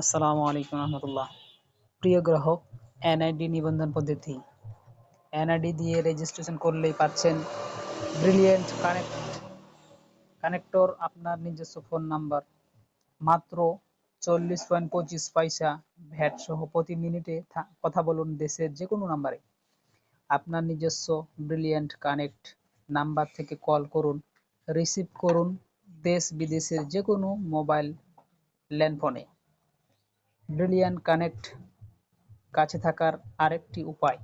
আসসালামু আলাইকুম রহমতুল্লাহ। প্রিয় গ্রাহক, এনআইডি নিবন্ধন পদ্ধতি। এনআইডি দিয়ে রেজিস্ট্রেশন করলেই পাচ্ছেন ব্রিলিয়েন্ট কানেক্ট কানেক্টর আপনার নিজস্ব ফোন নাম্বার মাত্র চল্লিশ পয়েন্ট পঁচিশ পয়সা ভ্যাট সহ প্রতি মিনিটে কথা বলুন দেশের যে কোনো নাম্বারে আপনার নিজস্ব ব্রিলিয়েন্ট কানেক্ট নাম্বার থেকে কল করুন রিসিভ করুন দেশ বিদেশের যে কোনো মোবাইল ল্যান্ডফোনে ব্রিলিয়ান্ট কানেক্ট কাছে থাকার আরেকটি উপায়।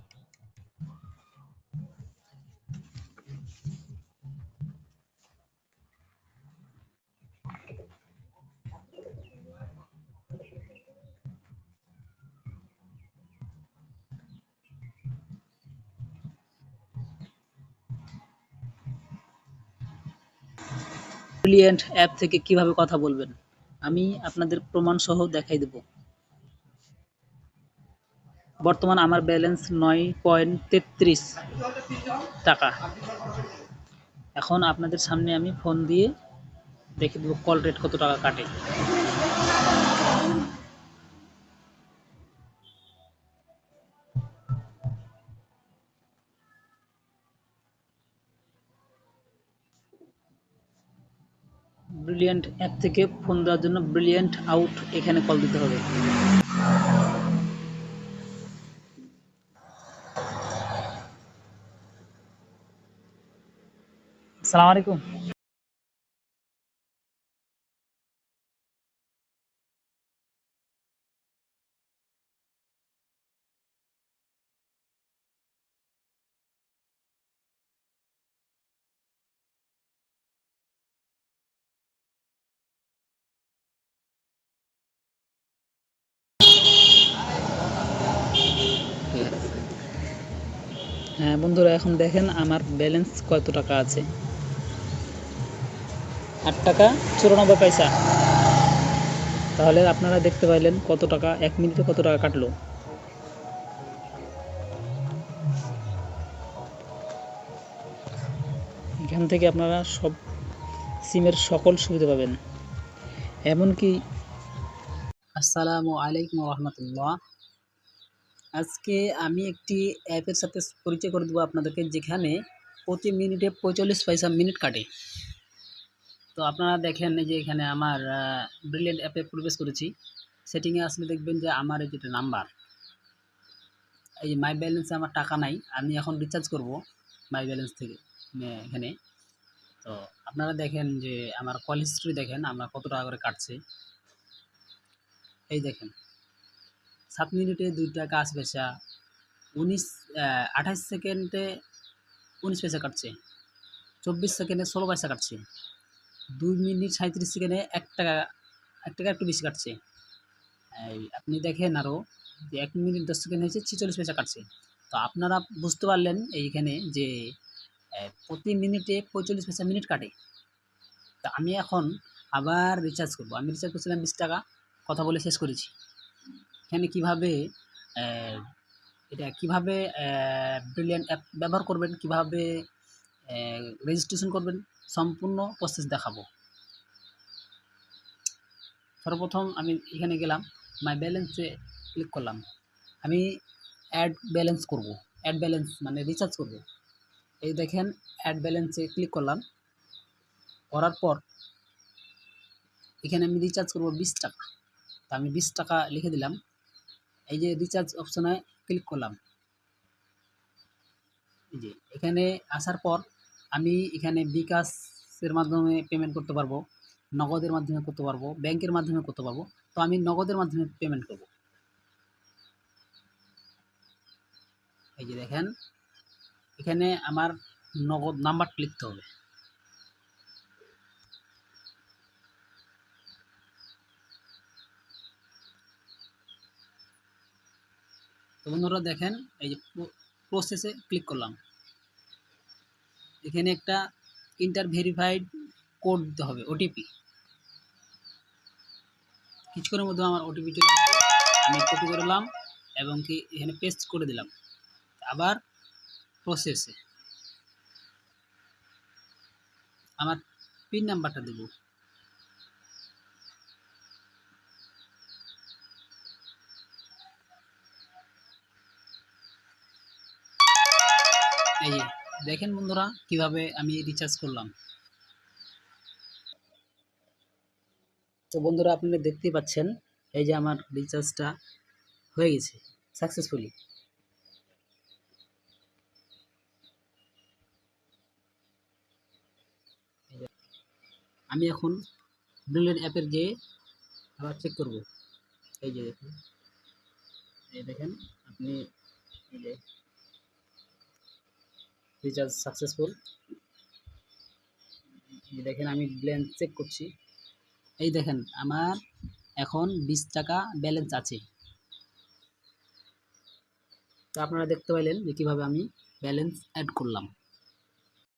ব্রিলিয়েন্ট অ্যাপ থেকে কীভাবে কথা বলবেন? আমি আপনাদের প্রমাণ সহ দেখাই দেব। বর্তমান আমার ব্যালেন্স নয় পয়েন্ট তেত্রিশ টাকা। এখন আপনাদের সামনে আমি ফোন দিয়ে দেখে দেবো কল রেট কত টাকা কাটে। ব্রিলিয়ান্ট অ্যাপ থেকে ফোন দেওয়ার জন্য ব্রিলিয়ান্ট আউট এখানে কল দিতে হবে। আসসালামু আলাইকুম। হ্যাঁ বন্ধুরা এখন দেখেন আমার ব্যালেন্স কত টাকা আছে। আট টাকা চুরানব্বই পয়সা। তাহলে আপনারা দেখতে পাইলেন কত টাকা, এক মিনিটে কত টাকা কাটলো। এখান থেকে আপনারা সব সিমের সকল সুবিধা পাবেন। এমনকি আসসালামু আলাইকুম রহমতুল্লাহ। আজকে আমি একটি অ্যাপের সাথে পরিচয় করে দেবো আপনাদেরকে, যেখানে প্রতি মিনিটে পঁয়তাল্লিশ পয়সা মিনিট কাটে। তো আপনারা দেখেন যে এখানে আমার ব্রিলিয়েন্ট অ্যাপে প্রবেশ করেছি। সেটিংয়ে আসলে দেখবেন যে আমার এই যেটা নাম্বার এই যে মাই ব্যালেন্সে আমার টাকা নাই, আমি এখন রিচার্জ করব মাই ব্যালেন্স থেকে এখানে। তো আপনারা দেখেন যে আমার কল হিস্ট্রি দেখেন, আমার কত টাকা করে কাটছে। এই দেখেন, সাত মিনিটে দুই টাকা আশি পয়সা, উনিশ আঠাশ সেকেন্ডে উনিশ পয়সা কাটছে, চব্বিশ সেকেন্ডে ষোলো পয়সা কাটছে। দুই মিনিট সাঁত্রিশ সেকেন্ডে এক টাকা এক টাকা একটু বেশি কাটছে। আপনি দেখেন আরও যে এক মিনিট দশ সেকেন্ড হয়েছে, ছিচল্লিশ পয়সা কাটছে। তো আপনারা বুঝতে পারলেন এইখানে যে প্রতি মিনিটে পঁয়তাল্লিশ পয়সা মিনিট কাটে। তা আমি এখন আবার রিচার্জ করব। আমি রিচার্জ করছিলাম বিশ টাকা, কথা বলে শেষ করেছি। এখানে কীভাবে এটা কীভাবে ব্রিলিয়ান্ট অ্যাপ ব্যবহার করবেন, কীভাবে রেজিস্ট্রেশন করবেন সম্পূর্ণ প্রসেস দেখাবো। সর্বপ্রথম আমি এখানে গেলাম মাই ব্যালেন্সে ক্লিক করলাম। আমি অ্যাড ব্যালেন্স করব অ্যাড ব্যালেন্স মানে রিচার্জ করব। এই দেখেন অ্যাড ব্যালেন্সে ক্লিক করলাম। করার পর এখানে আমি রিচার্জ করব বিশ টাকা। তা আমি বিশ টাকা লিখে দিলাম। এই যে রিচার্জ অপশনে ক্লিক করলাম। এই যে এখানে আসার পর আমি এখানে বিকাশের মাধ্যমে পেমেন্ট করতে পারব, নগদের মাধ্যমে করতে পারব, ব্যাংকের মাধ্যমে করতে পারব, তো আমি নগদের মাধ্যমে পেমেন্ট করব। এই যে দেখেন, এখানে আমার নগদ নাম্বারটা লিখতে হবে। তো বন্ধুরা দেখেন, এই যে প্রসেসে ক্লিক করলাম। এখানে একটা ইন্টার ভেরিফাইড কোড দিতে হবে ওটিপি কিছুক্ষণের মধ্যে আমার ওটিপি চলে আসবে, আমি কপি করলাম এবং কি এখানে পেস্ট করে দিলাম। আবার প্রসেসে আমার পিন নাম্বারটা দেব। এই দেখেন বন্ধুরা, কীভাবে আমি রিচার্জ করলাম। তো বন্ধুরা, আপনারা দেখতেই পাচ্ছেন, এই যে আমার রিচার্জটা হয়ে গেছে সাকসেসফুলি আমি এখন ব্রিলিয়ান্ট অ্যাপের গিয়ে আবার চেক করব। এই যে দেখুন, এই দেখেন, আপনি এই যে রিচার্জ সাকসেসফুল দেখেন আমি ব্যালেন্স চেক করছি। এই দেখেন, আমার এখন বিশ টাকা ব্যালেন্স আছে। তো আপনারা দেখতে পাইলেন যে কীভাবে আমি ব্যালেন্স অ্যাড করলাম।